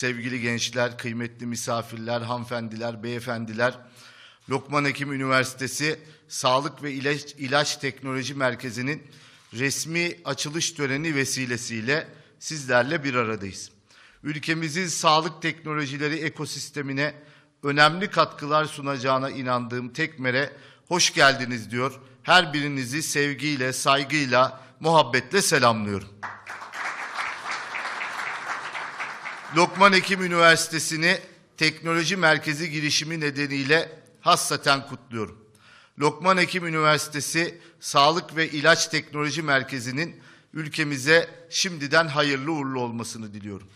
Sevgili gençler, kıymetli misafirler, hanımefendiler, beyefendiler, Lokman Hekim Üniversitesi Sağlık ve İlaç, İlaç Teknoloji Merkezi'nin resmi açılış töreni vesilesiyle sizlerle bir aradayız. Ülkemizin sağlık teknolojileri ekosistemine önemli katkılar sunacağına inandığım Tekmer'e hoş geldiniz diyor. Her birinizi sevgiyle, saygıyla, muhabbetle selamlıyorum. Lokman Hekim Üniversitesi'ni teknoloji merkezi girişimi nedeniyle hassaten kutluyorum. Lokman Hekim Üniversitesi Sağlık ve İlaç Teknoloji Merkezi'nin ülkemize şimdiden hayırlı uğurlu olmasını diliyorum.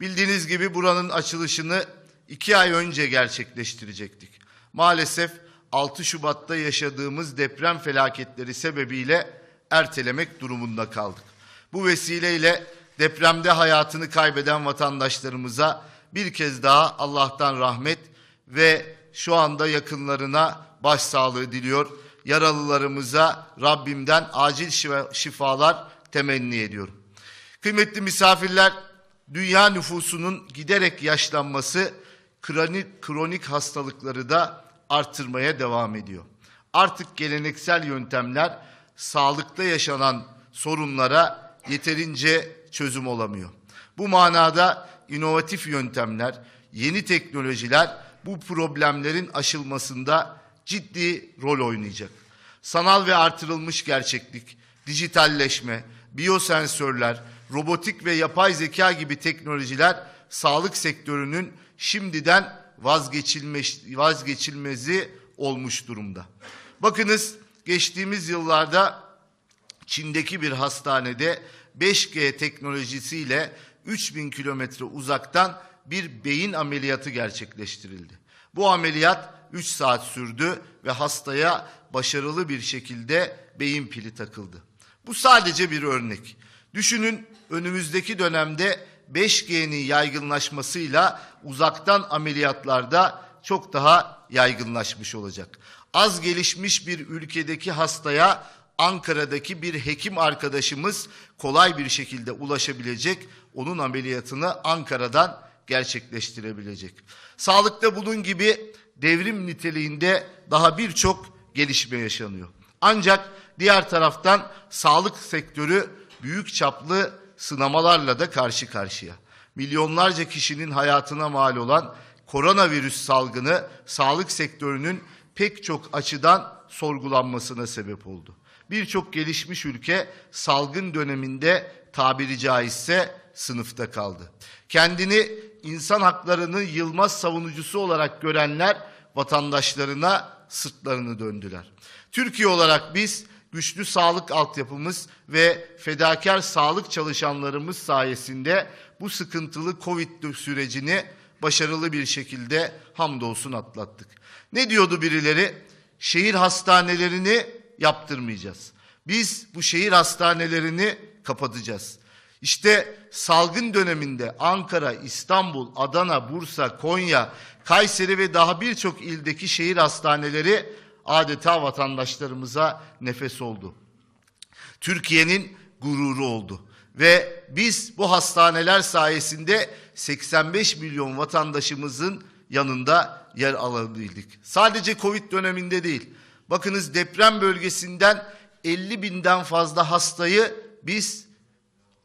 Bildiğiniz gibi buranın açılışını iki ay önce gerçekleştirecektik. Maalesef 6 Şubat'ta yaşadığımız deprem felaketleri sebebiyle ertelemek durumunda kaldık. Bu vesileyle depremde hayatını kaybeden vatandaşlarımıza bir kez daha Allah'tan rahmet ve şu anda yakınlarına başsağlığı diliyor. Yaralılarımıza Rabbimden acil şifa- şifalar temenni ediyorum. Kıymetli misafirler, dünya nüfusunun giderek yaşlanması kronik, kronik hastalıkları da artırmaya devam ediyor. Artık geleneksel yöntemler sağlıkta yaşanan sorunlara yeterince çözüm olamıyor. Bu manada inovatif yöntemler, yeni teknolojiler bu problemlerin aşılmasında ciddi rol oynayacak. Sanal ve artırılmış gerçeklik, dijitalleşme, biyosensörler, robotik ve yapay zeka gibi teknolojiler sağlık sektörünün şimdiden vazgeçilmez, vazgeçilmezi olmuş durumda. Bakınız geçtiğimiz yıllarda Çin'deki bir hastanede 5G teknolojisiyle 3000 kilometre uzaktan bir beyin ameliyatı gerçekleştirildi. Bu ameliyat 3 saat sürdü ve hastaya başarılı bir şekilde beyin pili takıldı. Bu sadece bir örnek. Düşünün önümüzdeki dönemde 5G'nin yaygınlaşmasıyla uzaktan ameliyatlarda çok daha yaygınlaşmış olacak. Az gelişmiş bir ülkedeki hastaya Ankara'daki bir hekim arkadaşımız kolay bir şekilde ulaşabilecek, onun ameliyatını Ankara'dan gerçekleştirebilecek. Sağlıkta bunun gibi devrim niteliğinde daha birçok gelişme yaşanıyor. Ancak diğer taraftan sağlık sektörü büyük çaplı sınamalarla da karşı karşıya. Milyonlarca kişinin hayatına mal olan koronavirüs salgını sağlık sektörünün pek çok açıdan sorgulanmasına sebep oldu. Birçok gelişmiş ülke salgın döneminde tabiri caizse sınıfta kaldı. Kendini insan haklarının yılmaz savunucusu olarak görenler vatandaşlarına sırtlarını döndüler. Türkiye olarak biz güçlü sağlık altyapımız ve fedakar sağlık çalışanlarımız sayesinde bu sıkıntılı Covid sürecini başarılı bir şekilde hamdolsun atlattık. Ne diyordu birileri? Şehir hastanelerini yaptırmayacağız. Biz bu şehir hastanelerini kapatacağız. İşte salgın döneminde Ankara, İstanbul, Adana, Bursa, Konya, Kayseri ve daha birçok ildeki şehir hastaneleri adeta vatandaşlarımıza nefes oldu. Türkiye'nin gururu oldu. Ve biz bu hastaneler sayesinde 85 milyon vatandaşımızın yanında yer alabildik. Sadece Covid döneminde değil. Bakınız deprem bölgesinden 50 binden fazla hastayı biz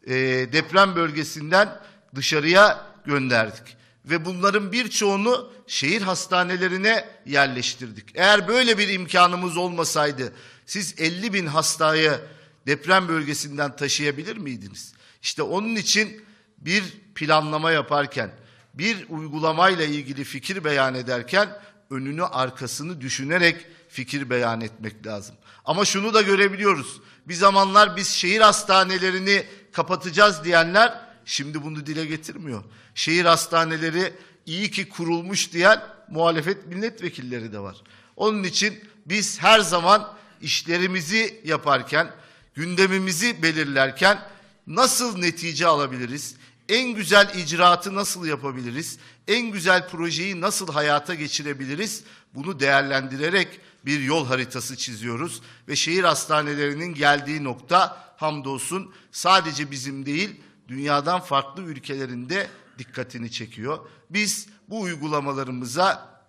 e, deprem bölgesinden dışarıya gönderdik. Ve bunların birçoğunu şehir hastanelerine yerleştirdik. Eğer böyle bir imkanımız olmasaydı siz 50 bin hastayı deprem bölgesinden taşıyabilir miydiniz? İşte onun için bir planlama yaparken, bir uygulamayla ilgili fikir beyan ederken önünü arkasını düşünerek fikir beyan etmek lazım. Ama şunu da görebiliyoruz. Bir zamanlar biz şehir hastanelerini kapatacağız diyenler şimdi bunu dile getirmiyor. Şehir hastaneleri iyi ki kurulmuş diyen muhalefet milletvekilleri de var. Onun için biz her zaman işlerimizi yaparken, gündemimizi belirlerken nasıl netice alabiliriz? En güzel icraatı nasıl yapabiliriz? En güzel projeyi nasıl hayata geçirebiliriz? Bunu değerlendirerek bir yol haritası çiziyoruz ve şehir hastanelerinin geldiği nokta hamdolsun sadece bizim değil dünyadan farklı ülkelerinde dikkatini çekiyor. Biz bu uygulamalarımıza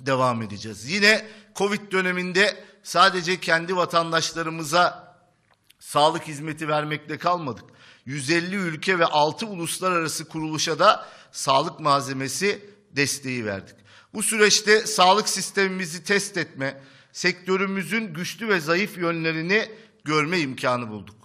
devam edeceğiz. Yine Covid döneminde sadece kendi vatandaşlarımıza sağlık hizmeti vermekle kalmadık. 150 ülke ve 6 uluslararası kuruluşa da sağlık malzemesi desteği verdik. Bu süreçte sağlık sistemimizi test etme, sektörümüzün güçlü ve zayıf yönlerini görme imkanı bulduk.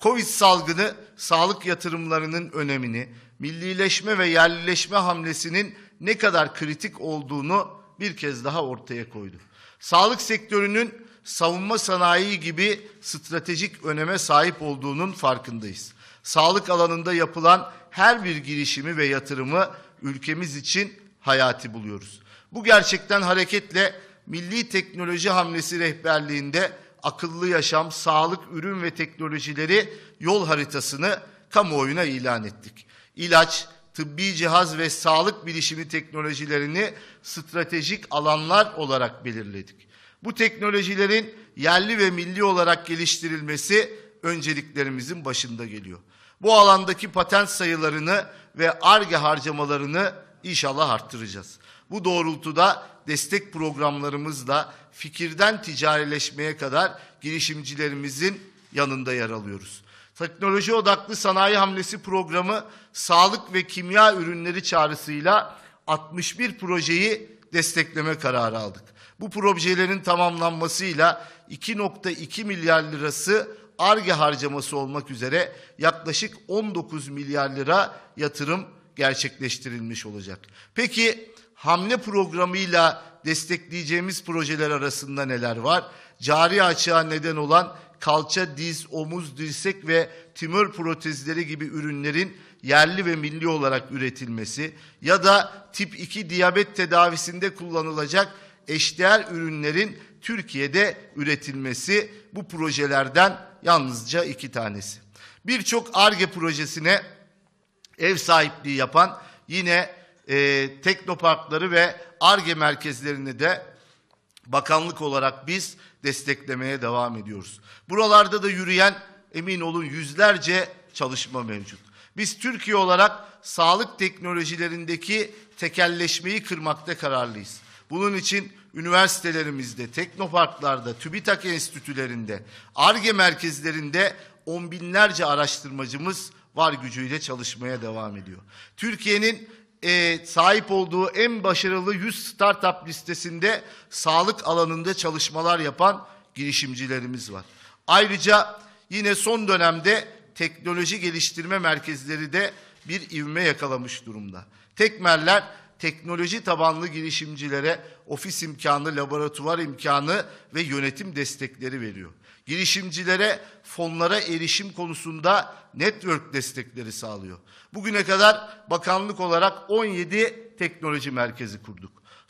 Covid salgını sağlık yatırımlarının önemini, millileşme ve yerlileşme hamlesinin ne kadar kritik olduğunu bir kez daha ortaya koydu. Sağlık sektörünün savunma sanayi gibi stratejik öneme sahip olduğunun farkındayız. Sağlık alanında yapılan her bir girişimi ve yatırımı ülkemiz için hayati buluyoruz. Bu gerçekten hareketle Milli Teknoloji Hamlesi rehberliğinde akıllı yaşam, sağlık, ürün ve teknolojileri yol haritasını kamuoyuna ilan ettik. İlaç, tıbbi cihaz ve sağlık bilişimi teknolojilerini stratejik alanlar olarak belirledik. Bu teknolojilerin yerli ve milli olarak geliştirilmesi önceliklerimizin başında geliyor. Bu alandaki patent sayılarını ve ARGE harcamalarını inşallah arttıracağız. Bu doğrultuda destek programlarımızla fikirden ticarileşmeye kadar girişimcilerimizin yanında yer alıyoruz. Teknoloji odaklı sanayi hamlesi programı sağlık ve kimya ürünleri çağrısıyla 61 projeyi destekleme kararı aldık. Bu projelerin tamamlanmasıyla 2.2 milyar lirası ARGE harcaması olmak üzere yaklaşık 19 milyar lira yatırım gerçekleştirilmiş olacak. Peki hamle programıyla destekleyeceğimiz projeler arasında neler var? Cari açığa neden olan kalça, diz, omuz, dirsek ve tümör protezleri gibi ürünlerin yerli ve milli olarak üretilmesi ya da tip 2 diyabet tedavisinde kullanılacak eşdeğer ürünlerin Türkiye'de üretilmesi bu projelerden yalnızca iki tanesi. Birçok ARGE projesine ev sahipliği yapan yine e, teknoparkları ve ARGE merkezlerini de bakanlık olarak biz desteklemeye devam ediyoruz. Buralarda da yürüyen emin olun yüzlerce çalışma mevcut. Biz Türkiye olarak sağlık teknolojilerindeki tekelleşmeyi kırmakta kararlıyız. Bunun için üniversitelerimizde, teknoparklarda, TÜBİTAK enstitülerinde, ARGE merkezlerinde on binlerce araştırmacımız var gücüyle çalışmaya devam ediyor. Türkiye'nin e, sahip olduğu en başarılı 100 startup listesinde sağlık alanında çalışmalar yapan girişimcilerimiz var. Ayrıca yine son dönemde teknoloji geliştirme merkezleri de bir ivme yakalamış durumda. Tekmerler teknoloji tabanlı girişimcilere ofis imkanı, laboratuvar imkanı ve yönetim destekleri veriyor. Girişimcilere fonlara erişim konusunda network destekleri sağlıyor. Bugüne kadar bakanlık olarak 17 teknoloji merkezi kurduk.